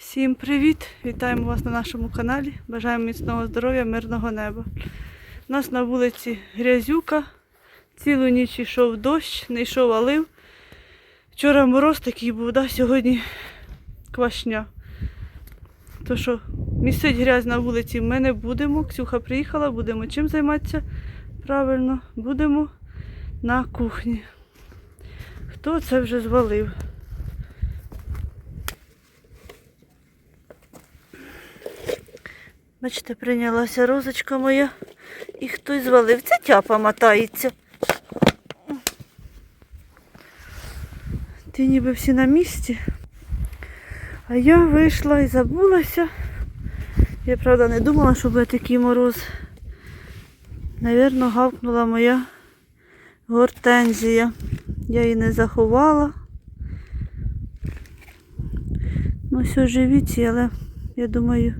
Всім привіт! Вітаємо вас на нашому каналі. Бажаємо міцного здоров'я, мирного неба. У нас на вулиці грязюка. Цілу ніч йшов дощ, не йшов, а. Вчора мороз такий був, да? сьогодні квашня. То що, місцить грязь на вулиці ми не будемо. Ксюха приїхала, будемо чим займатися? Правильно, будемо на кухні. Хто це вже звалив? Бачите, прийнялася розочка моя. І хтось звалив. Це тяпа мотається. Ти ніби всі на місці. А я вийшла і забулася. Я правда не думала, що буде такий мороз. Навірно, гавкнула моя гортензія. Я її не заховала. Ну, все живіці, але я думаю,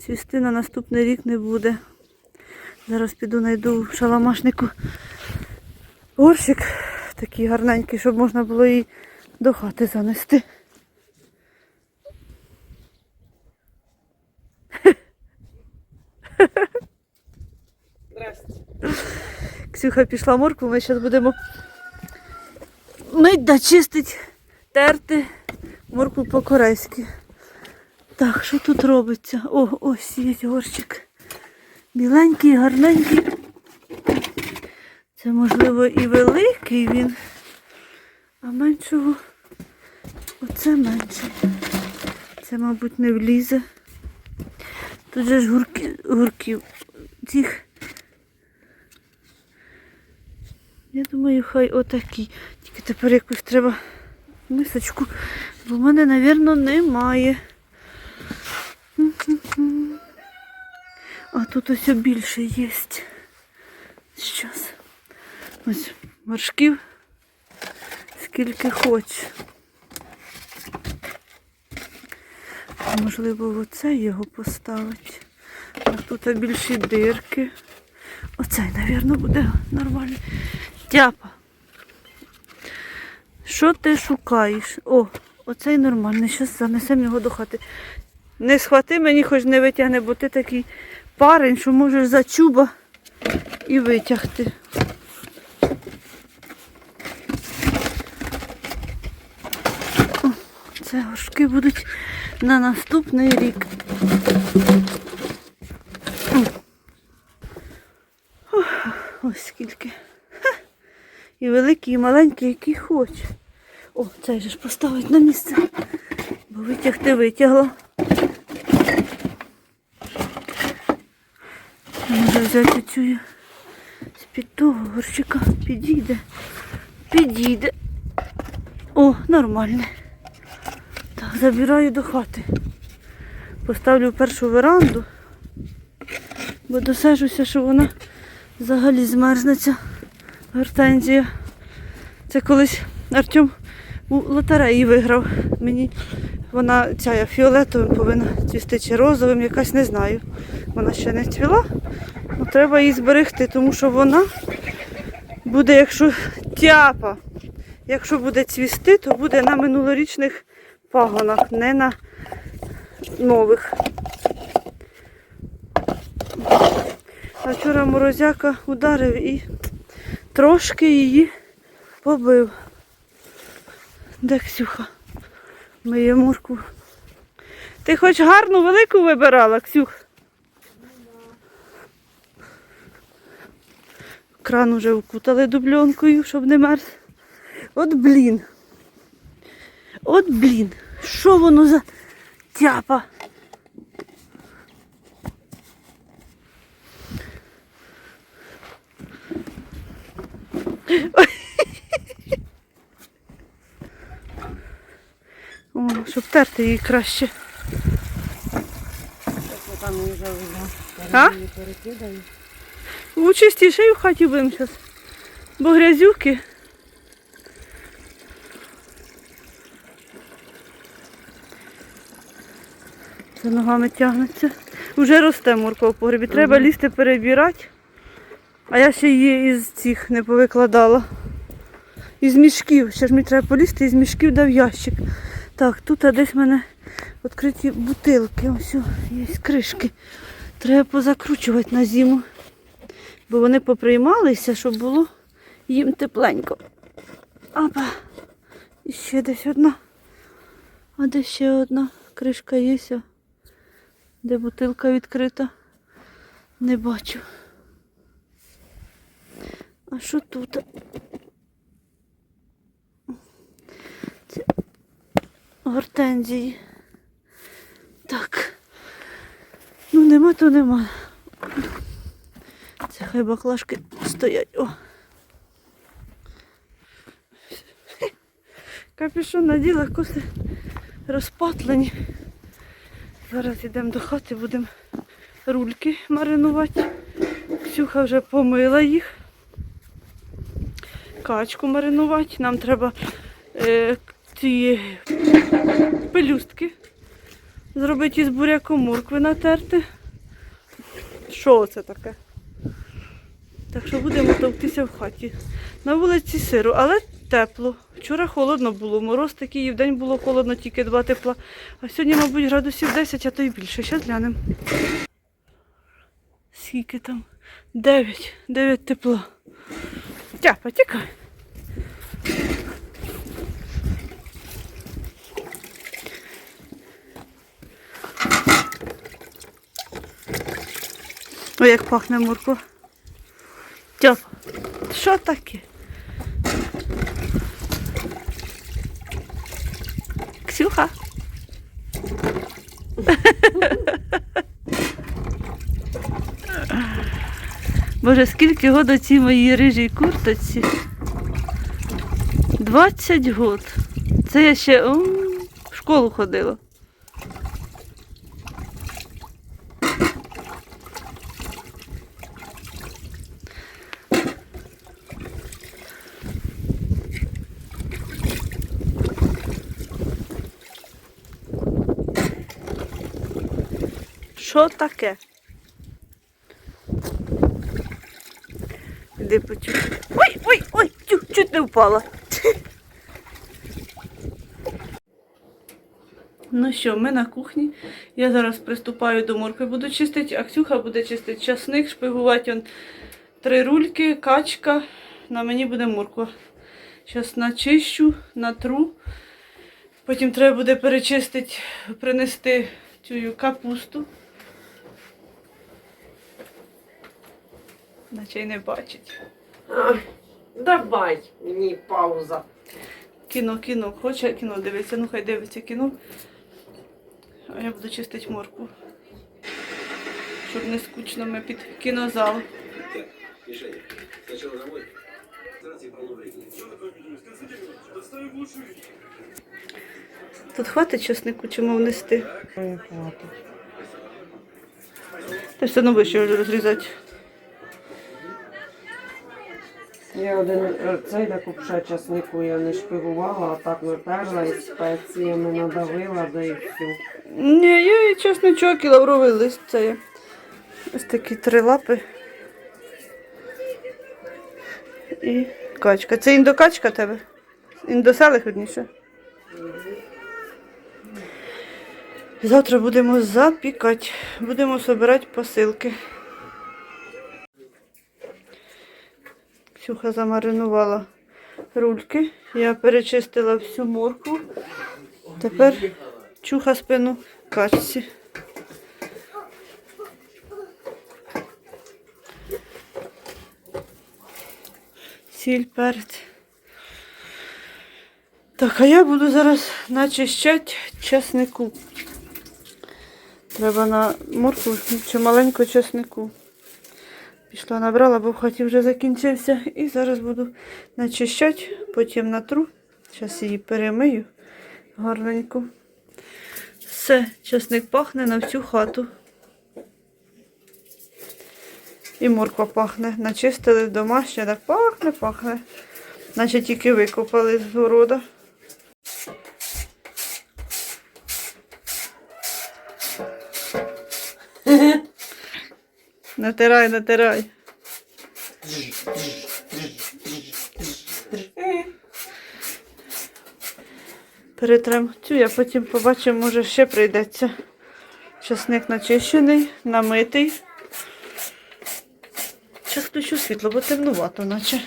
цвісти на наступний рік не буде. Зараз піду знайду в шаламашнику горщик такий гарненький, щоб можна було її до хати занести. Ксюха пішла моркву, ми зараз будемо мить да чистить, терти моркву по-корейськи. Так, що тут робиться? О, ось є горщик. Біленький, гарненький. Це, можливо, і великий він, а меншого оце менше. Це, мабуть, не влізе. Тут же ж гурки, гурків цих. Я думаю, хай отакі. Тільки тепер якусь треба мисочку, бо в мене, напевно, немає. А тут ось більше є. Щас. Ось моршків скільки хоч. Можливо, оце його поставити. А тут більші дирки. Оцей, мабуть, буде нормальний. Тяпа. Що ти шукаєш? О, оцей нормальний. Зараз занесемо його до хати. Не схвати мені, хоч не витягне, бо ти такий парень, що можеш за чуба і витягти. Це горшки будуть на наступний рік. Ось скільки. І великий, і маленький, який хоче. О, цей же ж поставить на місце. Бо витягти витягла. Може взяти цю з-під того горщика. Підійде. Підійде. О, нормально. Так, забираю до хати. Поставлю першу веранду, бо досажуся, що вона взагалі змерзнеться. Гортензія. Це колись Артем у лотереї виграв. Мені вона ця фіолетовим повинна цвісти чи розовим, якась не знаю. Вона ще не цвіла. Ну, треба її зберегти, тому що вона буде, якщо тяпа, якщо буде цвісти, то буде на минулорічних пагонах, не на нових. А вчора морозяка ударив і трошки її побив. Де Ксюха? Моє морку. Ти хоч гарну велику вибирала, Ксюх? Кран уже вкутали дубльонкою, щоб не мерз. От блін. От блін. Що воно за тяпа? О, щоб терти її краще. Там. А? Її перекидаю. Чистіше в хаті будемо зараз. Бо грязюки. За ногами тягнеться. Уже росте морква в погребі. Треба Мгм. лізти перебирати. А я ще її із цих не повикладала. Із мішків. Ще ж мені треба полізти із мішків дав ящик. Так, тут десь в мене відкриті бутилки. Ось є кришки. Треба позакручувати на зиму. Бо вони поприймалися, щоб було їм тепленько. Опа. І ще десь одна. А де ще одна кришка є? Де бутилка відкрита? Не бачу. А що тут? Гортензії. Так. Ну нема, то нема. Це хай баклажки стоять. О. Капюшон наділа, коси розпатлені. Зараз йдемо до хати, будемо рульки маринувати. Ксюха вже помила їх. Качку маринувати. Нам треба е, ці пелюстки зробити із буряком моркви натерти. Що це таке? Так що будемо товктися в хаті. На вулиці сиру, але тепло. Вчора холодно було, мороз такий, і вдень було холодно, тільки два тепла. А сьогодні, мабуть, градусів 10, а то й більше. Зараз глянемо. Скільки там? 9. 9 тепла. Тяпа, тікай. Ой, як пахне морква. Тьоп, що таке? Ксюха. Боже, скільки год цій моїй рижій курточці? 20 год. Це я ще м, в школу ходила. Що таке? Іди почу. Ой, ой, ой, тю, чуть не впала. Ну що, ми на кухні. Я зараз приступаю до моркви, буду чистити, а Ксюха буде чистити часник, шпигувати он три рульки, качка. На мені буде морква. Зараз начищу, натру. Потім треба буде перечистити, принести цю капусту. Наче й не бачить. А, давай мені пауза. Кіно, кіно, хоче кіно дивиться, ну хай дивиться кіно. А я буду чистити морку. Щоб не скучно ми під кінозал. Тут хватить часнику чому внести. Та все одно вище розрізати. Я один е, цей на купша часнику я не шпигувала, а так натерла і спеціями надавила, да і все. Ні, я і чесночок, і лавровий лист це є. Ось такі три лапи. І качка. Це індокачка тебе? Індоселих одніше. Завтра будемо запікати. Будемо збирати посилки. Ксюха замаринувала рульки. Я перечистила всю морку. Тепер чуха спину качці. Сіль, перець. Так, а я буду зараз начищати чеснику. Треба на морку чи маленьку чеснику. Пішла, набрала, бо в хаті вже закінчився. І зараз буду начищати, потім натру. Зараз її перемию гарненько. Все, часник пахне на всю хату. І морква пахне. Начистили домашнє, так пахне, пахне. Наче тільки викопали з города. Натирай, натирай. Перетрем цю, я потім побачимо, може ще прийдеться. Часник начищений, намитий. Зараз включу світло, бо темнувато, наче.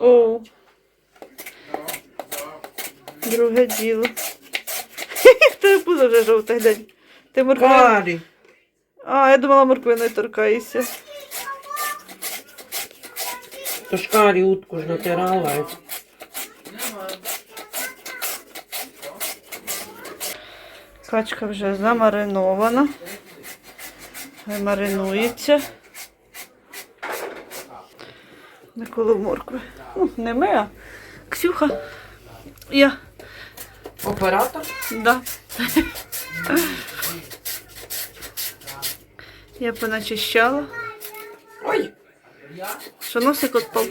О. Друге діло. Хто буде вже жовтий день? Ти морквин? А, я думала, морквиною торкаєшся. То ж утку ж натирала. Качка вже замаринована. Маринується. Не коло моркви. Ну, не ми, а Ксюха. Я. Оператор? Да. Я поначищала. Ой. Що носик отпав.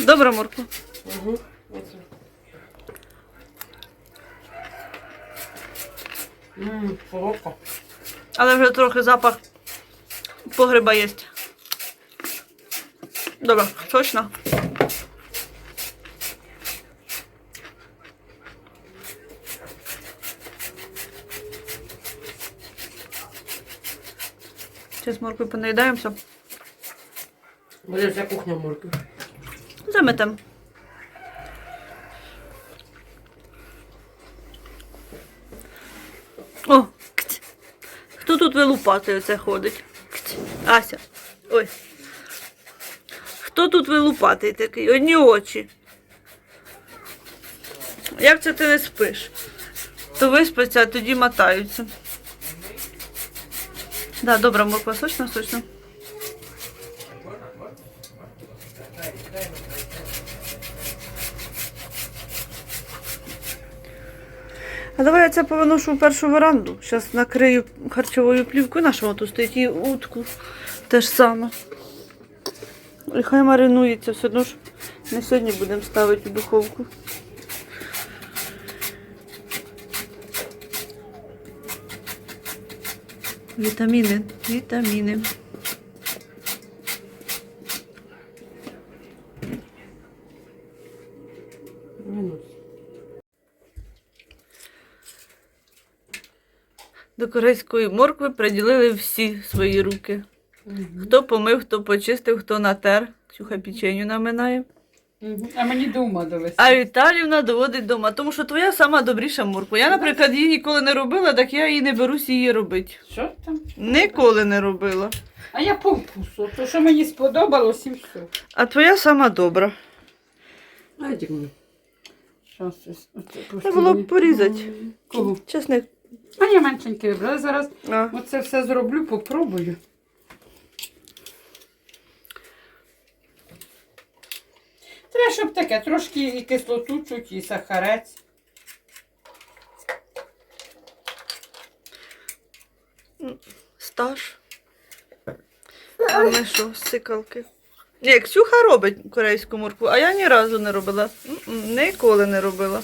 Добре, морква. Угу. Ммм, солодко. Але вже трохи запах погреба є. Добре, точно. Зараз моркви понаїдаємося. Буде вся кухня моркви. Заметем. О, кць. Хто тут вилупати оце ходить? Кць. Ася. Ой. Хто тут вилупатий такий? Одні очі. Як це ти не спиш? То виспаться, а тоді мотаються. Да, добра морква, сочно, сочно. А давай я це повиношу в першу веранду. Зараз накрию харчовою плівкою. Нашого тут стоїть і утку. Те ж саме. І хай маринується все одно ж. Не сьогодні будемо ставити в духовку. Вітаміни, вітаміни. До корейської моркви приділили всі свої руки. Хто помив, хто почистив, хто натер. Ксюха печеню наминає. А мені дома довести. А Віталівна доводить вдома, тому що твоя сама добріша морква. Я, наприклад, її ніколи не робила, так я і не берусь її робити. Що там? Ніколи не робила. А я по вкусу. То, що мені сподобалось, і все. А твоя сама добра. Оце Треба було б порізати. Кого? Чесник. А я меншеньке вибрала. Зараз А. оце все зроблю, попробую. Треба, щоб таке, трошки і кислоту чуть, і сахарець. Стаж. А ми що, сикалки? Ні, Ксюха робить корейську моркву, а я ні разу не робила. Ніколи не робила.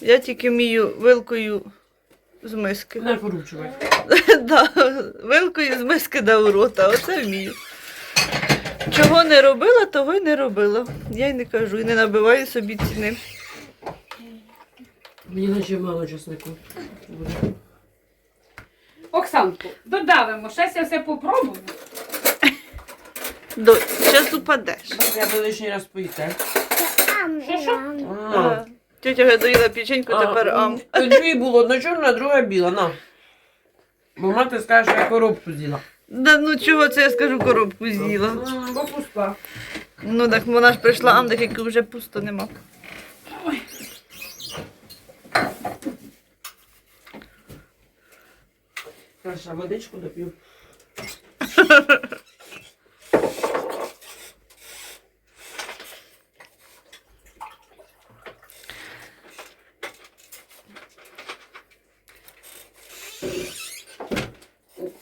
Я тільки вмію вилкою з миски. Не поручувай. да, вилкою з миски да у рота, оце вмію. Чого не робила, того й не робила. Я й не кажу, і не набиваю собі ціни. Мені наче мало чеснику. Буде. Оксанку, додавимо. Щас я все попробую. До, зараз упадеш. Я би лишній раз? А. Тетя вже доїла печеньку, тепер ам. А, Дві було, одна чорна, друга біла, на. Бо мати скаже, що я коробку з'їла. Да ну чого це я скажу, коробку з'їла. М, Бо пуста. Ну так вона ж прийшла, а так як вже пусто нема. Хорошо, водичку доп'ю.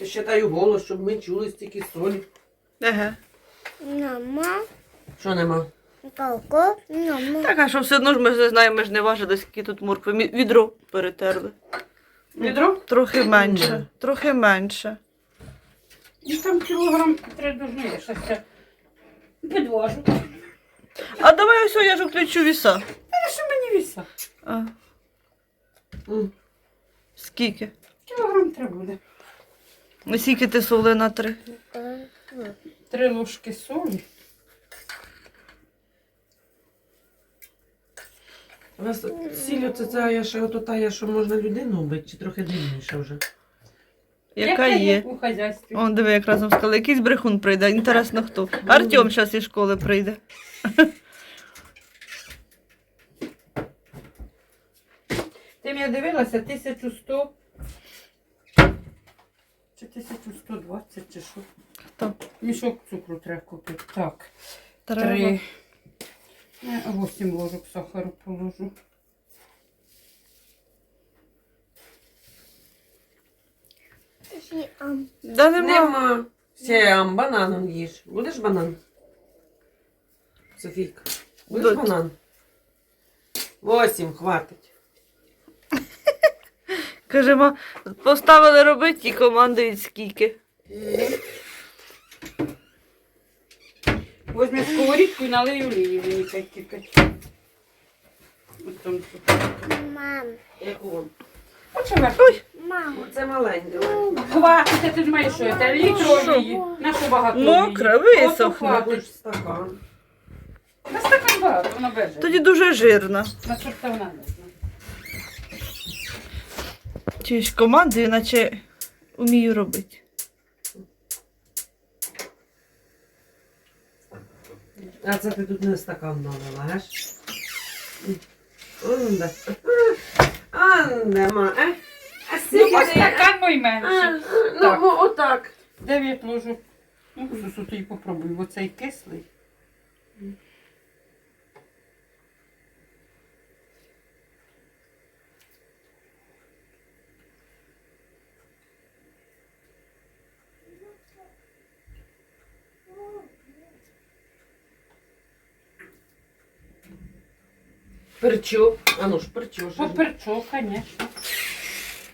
Ти ще даю голос, щоб ми чули стільки солі. Еге. Мама, Що нема? палко, мама. Так, а що все одно ж ми ж знаємо, ми ж не важили, скільки тут моркви. Мі- Відро перетерли. Відро? Трохи менше. Трохи менше. І там кілограм три підвожу. А давай ось я ж включу віса. Та що мені віса? А, М. скільки? Кілограм треба буде. Скільки ти соли на три? Три ложки солі. У вас сіль оце ця я ще ото та, я, що можна людину вбити, чи трохи дрібніше вже? Яка є? у хазяйстві. О, диви, як разом сказали. Якийсь брехун прийде. Інтересно, хто. Артем зараз із школи прийде. Ти мене дивилася 1100 чи 1120 чи що? Хто? Мішок цукру треба купити. Так. Треба. Три. Я 8 ложок сахару положу. Да нема. Сям, бананом їж. Будеш банан? Софійка, будеш банан? Восім, хватить. Кажемо, поставили робити і командують скільки. Возьму сковорідку і налию олії мені. От там тут. Мам. Яку вам? Почала. Мам. Оце маленьке. Хватить, ти ж маєш що, це літр олії. На що багато олії? Ото висохне. хватить. Стакан. На стакан багато, вона беже. Тоді дуже жирно. На чорта вона не знає. Чи ж командую, наче вмію робити. А це ти тут не стакан налила, геш? Онде. Анде, ма, е? А Ну, ось стакан мой менше. Ну, о- отак. Дев'ять ложок. Ну, Сусу, ти попробуй, бо цей кислий. Перчу. А ну ж, перчу. ж. Поперчу, звісно.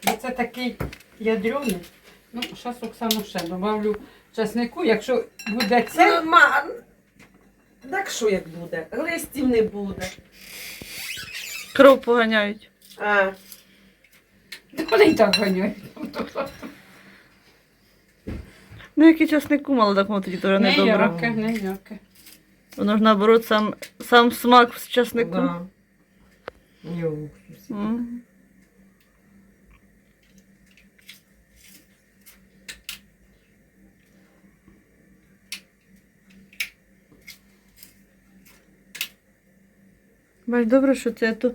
Бо це такий ядрений. Ну, зараз Оксану ще добавлю часнику. Якщо буде це, Ну, ма, так що як буде? Листів не буде. Кров поганяють. А, вони і так ганяють. Ну, який часнику мало, так воно тоді теж не добре. Ніяке, ніяке. Воно ж наоборот сам, сам смак з часником. да. Уксус. М. Бач, добре, що це то,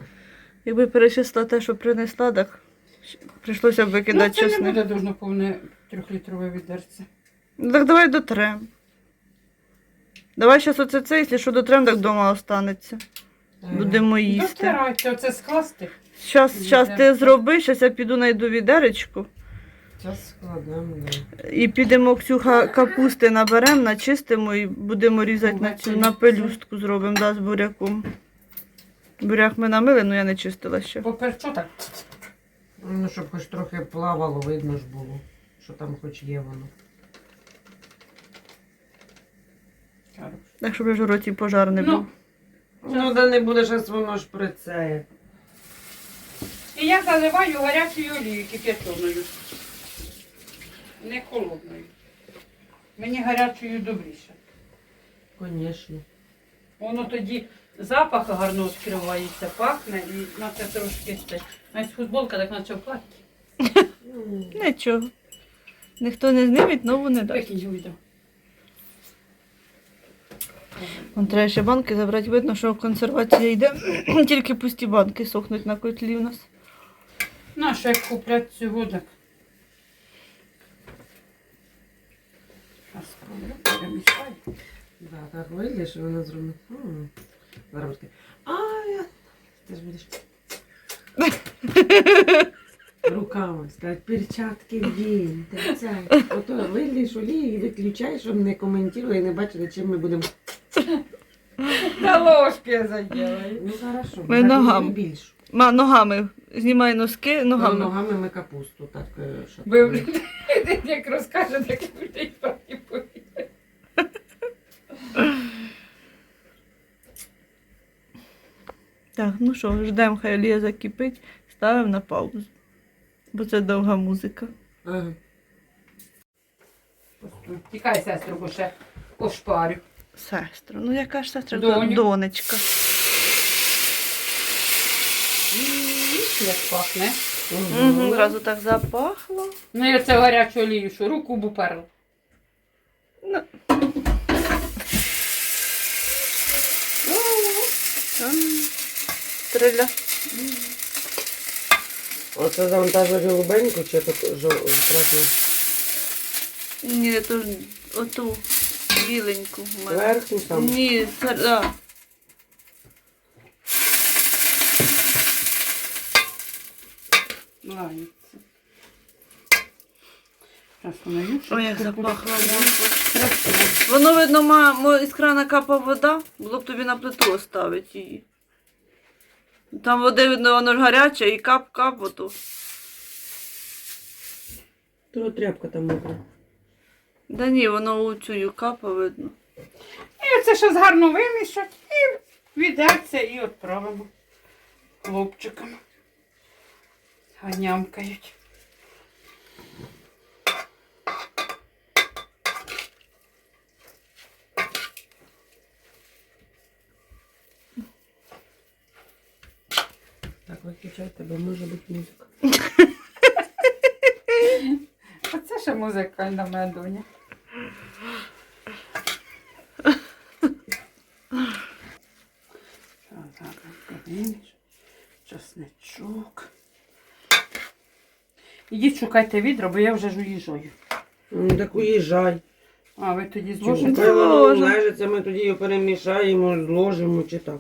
якби перечисла те, що принесла, так прийшлося б Ну, викидати це не буде дуже повне трьохлітрове відерце. Ну, Так давай дотрем. Давай зараз оце це, якщо що дотрем, так вдома останеться. Будемо їсти. Дотирайте, оце скласти. Щас, щас ти зроби, щас я піду найду відеречку. Зараз складемо, да. І підемо Ксюха капусти наберемо, начистимо і будемо різати на цю на пелюстку зробимо, да, з буряком. Буряк ми намили, але я не чистила ще. Поперчу так. Ну, щоб хоч трохи плавало, видно ж було, що там хоч є воно. Так, щоб ж у роті пожар не Ну. був. Ну, да не буде зараз воно ж прицеє. І я заливаю гарячою олією кип'ятоною. Не холодною. Мені гарячою добріше. Звісно. Воно тоді запах гарно відкривається, пахне і наче трошки ще. Навіть футболка так наче в платі. Нічого. Ніхто не зніметь, нову не дасть. Вон треба ще банки забрати. Видно, що консервація йде. Тільки пусті банки сохнуть на котлі у нас. Нащо як куплять цього так? Зараз перемішаю. Да, так вийдеш, і вона зробить. М. Зараз буде таке, А, я... ти ж будеш. Руками сказати, перчатки вдінь, та це. Ото виліш олію і виключаєш, щоб не коментували і не бачили, чим ми будемо. Та ложки я заділаю. Ну хорошо. Ми ногами. більш. Ма, ногами. Знімай носки, Ну, ногами. ногами ми капусту так. е, Ви як розкаже, так і буде і правді повідає. Так, ну що, ждемо, хай олія закипить, ставимо на паузу. Бо це довга музика. Ага. Тікай, сестру, бо ще ошпарю. Сестру. Ну яка ж сестра? Доню. Донечка. Як пахне. Угу, Зразу так запахло. Ну і оце гарячу олію, що руку б уперла. Ну. А, Стреля. Оце завантажили голубеньку чи так красну? Ні, то ж оту біленьку в мене. Верхню там. Ні, це, да. Лається. Зараз вона Ой, як запахло. Красиво. Воно, видно, ма, із крана капав вода, було б тобі на плиту оставити її. Там води, видно, воно ж гаряче і кап-кап ото. То тряпка там мокра. Да ні, воно у цю капа видно. І оце щось гарно вимішать і відеться і відправимо хлопчикам. Ганямкають. Так, виключайте, бо може бути музика. Оце ще музикальна моя доня. Що зараз повиниш? Часничок. Ідіть шукайте відро, бо я вже ж уїжджаю. Ну, так уїжджай. А, ви тоді Хай зложите? воно Зложимо. лежиться, ми тоді його перемішаємо, зложимо чи так.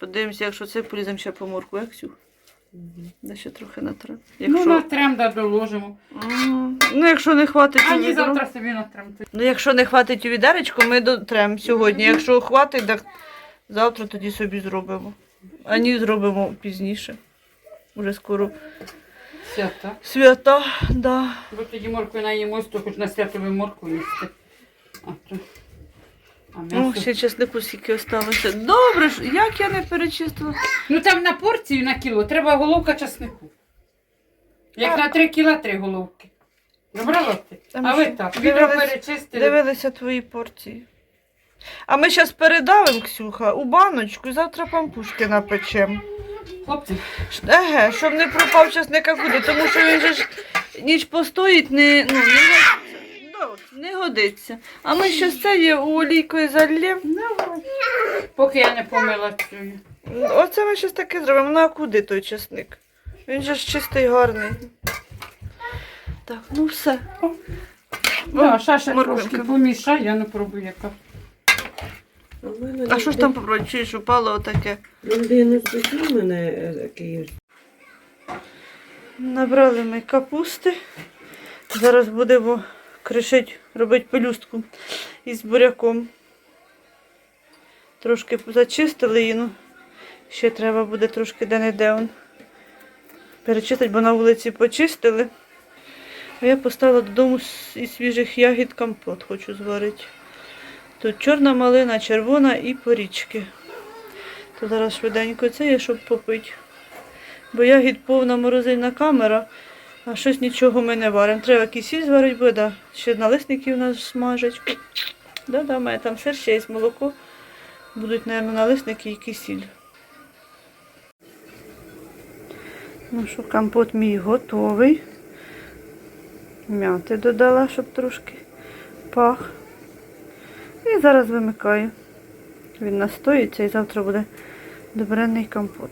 Подивимося, якщо це поліземо ще по морку, як цю. Да ще трохи натрем. Ну, Якщо... натрем да доложимо. М, ну, якщо не хватить у Ані відро. завтра собі натрем. Ну, якщо не хватить у відеречко, ми дотрем сьогодні. Якщо хватить, так завтра тоді собі зробимо. Ані зробимо пізніше. Уже скоро Свята. свята, да. Бо тоді моркви наїмось, то хоч на святові моркву їсти. А то. А Ну, ще чеснику скільки осталося. Добре ж, як я не перечистила. Ну там на порцію на кіло треба головка часнику. Як на три кіла три головки. Добрала ти? Там А ви ще так, відро дивились- перечистили. Дивилися твої порції. А ми зараз передавимо, Ксюха, у баночку і завтра пампушки напечемо. Хлопці, Еге, щоб не пропав часника куди, тому що він же ж ніч постоїть, не, ну, не, годиться. Да, не годиться. А ми ще це є у олійкою зальємо. поки я не помила цю. Оце ми щось таке зробимо. Ну а куди той часник? Він же ж чистий, гарний. Так, ну все. Да, ще морквинка. трошки помішай, я не пробую яка. А, що ж там попробуй? Чуєш, упало отаке? Людину спитав мене е, Набрали ми капусти. Зараз будемо кришити, робити пелюстку із буряком. Трошки зачистили її, ну ще треба буде трошки де-не-де перечистити, бо на вулиці почистили. А я поставила додому із свіжих ягід компот, хочу зварити. Тут чорна малина, червона і порічки. То зараз швиденько це є, щоб попити. Бо ягід повна морозильна камера, а щось нічого ми не варимо. Треба кисіль зварити буде, ще налисники у нас смажать. Да-да, мене там сир ще є молоко. Будуть, мабуть, налисники і кисіль. Ну що, компот мій готовий. Мяти додала, щоб трошки пах. І зараз вимикаю. Він настоїться і завтра буде добренний компот.